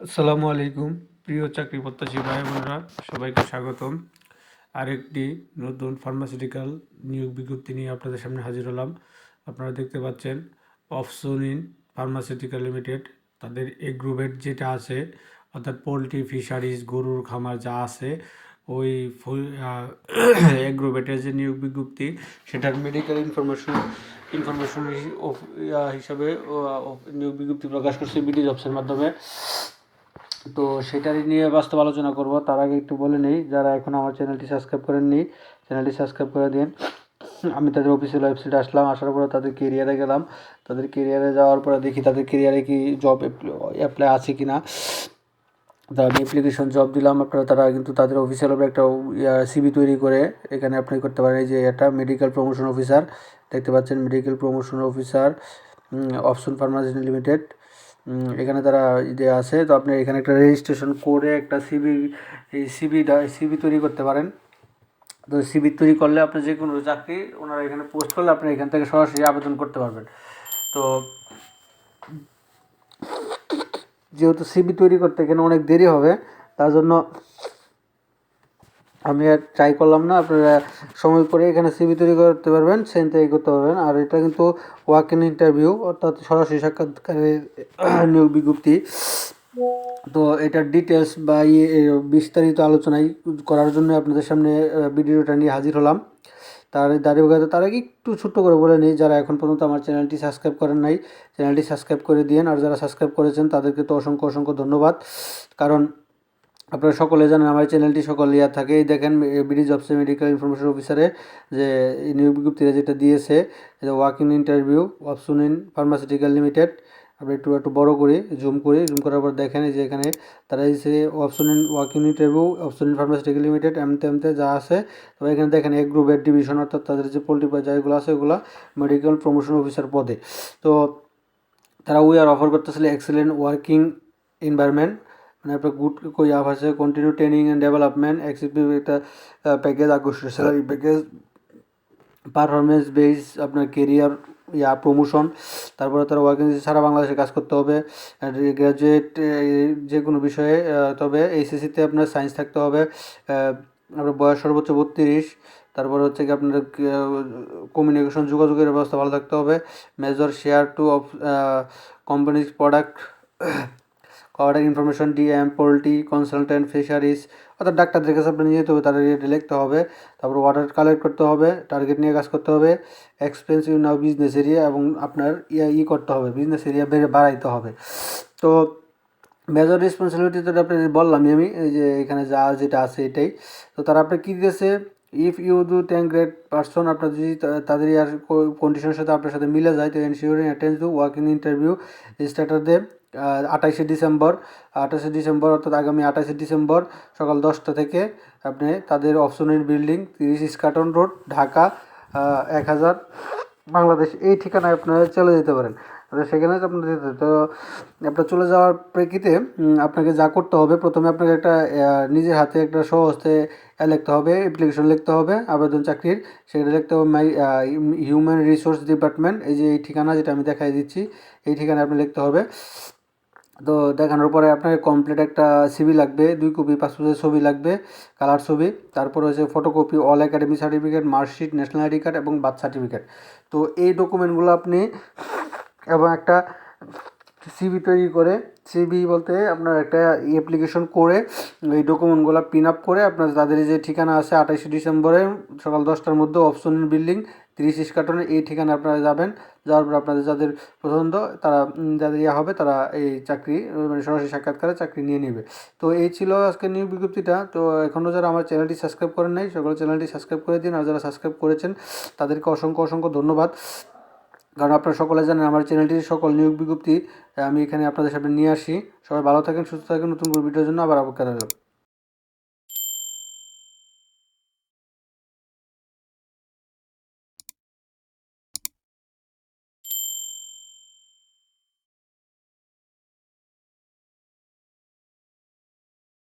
আসসালামু আলাইকুম। প্রিয় চাকরি প্রত্যাশী ভাই বোনরা, সবাইকে স্বাগতম। আরেকটি নতুন ফার্মাসিউটিক্যাল নিয়োগ বিজ্ঞপ্তি নিয়ে আপনাদের সামনে হাজির হলাম। আপনারা দেখতে পাচ্ছেন অফসোনিন ফার্মাসিউটিক্যাল লিমিটেড তাদের এগ্রোভেট যেটা আছে, অর্থাৎ পোলট্রি, ফিশারিজ, গরুর খামার যা আছে, ওই এগ্রোভেটের যে নিয়োগ বিজ্ঞপ্তি, সেটার মেডিকেল ইনফরমেশন ইনফরমেশন হিসাবে নিয়োগ বিজ্ঞপ্তি প্রকাশ করছে বিডি জবসের মাধ্যমে। তো সেটারই নিয়ে বাস্তব আলোচনা করব। তার আগে একটু বলে নিই, যারা এখন আমার চ্যানেলটি সাবস্ক্রাইব করেন করেননি, চ্যানেলটি সাবস্ক্রাইব করে দিন। আমি তাদের অফিসিয়াল ওয়েবসাইটে আসলাম, আসার পরে তাদের কেরিয়ারে গেলাম। তাদের কেরিয়ারে যাওয়ার পরে দেখি তাদের কেরিয়ারে কি জব অ্যাপ্লাই আছে কি না তা আমি অ্যাপ্লিকেশন জব দিলাম, আপনারা তারা কিন্তু তাদের অফিসিয়াল একটা সিবি তৈরি করে এখানে অ্যাপ্লাই করতে পারেন। এই যে এটা মেডিকেল প্রমোশন অফিসার দেখতে পাচ্ছেন medical promotion officer Opsonin pharmacy limited এখানে তারা যে আছে। তো আপনি এখানে একটা রেজিস্ট্রেশন করে একটা সিবি এই সিবি সিবি তৈরি করতে পারেন। তো সিবি তৈরি করলে আপনি যে কোনো চাকরি ওনারা এখানে পোস্ট করলে আপনি এখান থেকে সরাসরি আবেদন করতে পারবেন। তো যেহেতু সিবি তৈরি করতে এখানে অনেক দেরি হবে, তার জন্য আমি আর ট্রাই করলাম না, আপনারা সময় করে এখানে সিবি তৈরি করতে পারবেন সেন তৈরি করতে পারবেন। আর এটা কিন্তু ওয়াক ইন ইন্টারভিউ অর্থাৎ সরাসরি সাক্ষাৎকারের নিয়োগ বিজ্ঞপ্তি। তো এটার ডিটেলস বা ইয়ে বিস্তারিত আলোচনায় করার জন্য আপনাদের সামনে ভিডিওটা নিয়ে হাজির হলাম। তার, দাঁড়িয়ে তার আগে একটু ছোট্ট করে বলে নিই, যারা এখন পর্যন্ত আমার চ্যানেলটি সাবস্ক্রাইব করেন নাই, চ্যানেলটি সাবস্ক্রাইব করে দিন আর যারা সাবস্ক্রাইব করেছেন, তাদেরকে তো অসংখ্য অসংখ্য ধন্যবাদ। কারণ আপনারা সকলে জানেন, আমার চ্যানেলটি সকল থাকে। এই দেখেন ব্রিজ অফ মেডিকেল ইনফরমেশন অফিসারে যে নিয়োগ বিজ্ঞপ্তিটা যেটা দিয়েছে walk in interview Opsonin pharmaceutical limited আমরা একটু একটু বড় করি জুম করি। জুম করার পর দেখেন যে এখানে তারা এসে Opsonin walk in interview Opsonin pharmaceutical limited এমতে এমতে যা আছে। তবে এখানে দেখেন, এক গ্রুপের ডিভিশন অর্থাৎ তাদের যে পোলট্রি যেগুলো আছে, ওগুলো মেডিকেল প্রমোশন অফিসার পদে। তো, তারা উই আর অফার করতেছিল এক্সেলেন্ট ওয়ার্কিং এনভায়রনমেন্ট মানে আপনার গুড কই আপ আছে continue training and development executive একটা প্যাকেজ আকর্ষণ স্যালারি প্যাকেজ পারফরমেন্স বেস আপনার কেরিয়ার ইয়া প্রমোশন তারপরে তারা ওয়ার্কিং সারা বাংলাদেশে কাজ করতে হবে গ্র্যাজুয়েট যে কোনো বিষয়ে তবে এইচএসসিতে আপনার সায়েন্স থাকতে হবে আপনার বয়স সর্বোচ্চ বত্রিশ, তারপরে হচ্ছে কি আপনার কমিউনিকেশন যোগাযোগের ব্যবস্থা ভালো থাকতে হবে major share to of companies product product information DM poultry consultant fisheries অর্থাৎ ডাক্তারদের কাছে আপনি নিয়ে যেতে হবে, তাদের রেটে লিখতে হবে, তারপর অর্ডার কালেক্ট করতে হবে টার্গেট নিয়ে কাজ করতে হবে এক্সপেন্সিভ নাও বিজনেস এরিয়া এবং আপনার ইয়া ই করতে হবে বিজনেস এরিয়া বেড়ে বাড়াইতে হবে। তো মেজর রেসপন্সিবিলিটি তো আপনি বললামই আমি যে এখানে যা যেটা আছে এটাই। তো তারা আপনার কী দিয়েছে? If you do ten grade person আপনার যদি তাদের ইয়ার কন্ডিশনের সাথে আপনার সাথে মিলে যায় তো ensuring attend to work in interview starter they আঠাইশে December. আঠাশে ডিসেম্বর অর্থাৎ আগামী আঠাশে ডিসেম্বর সকাল দশটা থেকে আপনি তাদের অপশনের বিল্ডিং, তিরিশ ইস্কাটন রোড, ঢাকা এক হাজার, বাংলাদেশ, এই ঠিকানায় আপনারা চলে যেতে পারেন। সেখানে আপনার যেতে তো আপনার চলে যাওয়ার প্রেক্ষিতে আপনাকে যা করতে হবে, প্রথমে আপনাকে একটা নিজের হাতে একটা সহজতে লিখতে হবে অ্যাপ্লিকেশন লিখতে হবে, আবেদন চাকরির। সেখানে লিখতে হবে মাই হিউম্যান রিসোর্স ডিপার্টমেন্ট এই যে এই ঠিকানা যেটা আমি দেখাই দিচ্ছি, এই ঠিকানায় আপনি লিখতে হবে। তো দেখানোর পরে আপনাকে কমপ্লিট একটা সিবি লাগবে, দুই কপি পাসপোর্টের ছবি লাগবে কালার ছবি, তারপর হচ্ছে photocopy all academy certificate marksheet national ID card এবং বার্থ সার্টিফিকেট তো এই ডকুমেন্টগুলো আপনি এবং একটা সিবি তৈরি করে সিবি বলতে আপনার একটা অ্যাপ্লিকেশন করে, এই ডকুমেন্টগুলো পিন আপ করে, আপনার তাদের যে ঠিকানা আছে আঠাশে ডিসেম্বরে সকাল দশটার মধ্যে অপশন বিল্ডিং তিরিশ ইস্কাটনে এই ঠিকানা আপনারা যাবেন। যাওয়ার পর আপনাদের যাদের পছন্দ, তারা যাদের ইয়া হবে, তারা এই চাকরি মানে সরাসরি সাক্ষাৎকারে চাকরি নিয়ে নেবে। তো এই ছিল আজকের নিয়োগ বিজ্ঞপ্তিটা। তো এখনও যারা আমার চ্যানেলটি সাবস্ক্রাইব করেন নাই, সকল চ্যানেলটি সাবস্ক্রাইব করে দিন। আর যারা সাবস্ক্রাইব করেছেন, তাদেরকে অসংখ্য অসংখ্য ধন্যবাদ। কারণ আপনারা সকলে জানেন, আমার চ্যানেলটির সকল নিয়োগ বিজ্ঞপ্তি আমি এখানে আপনাদের সামনে নিয়ে আসি। সবাই ভালো থাকেন, সুস্থ থাকেন, নতুন করে ভিডিওর জন্য আবার অপেক্ষা রইলাম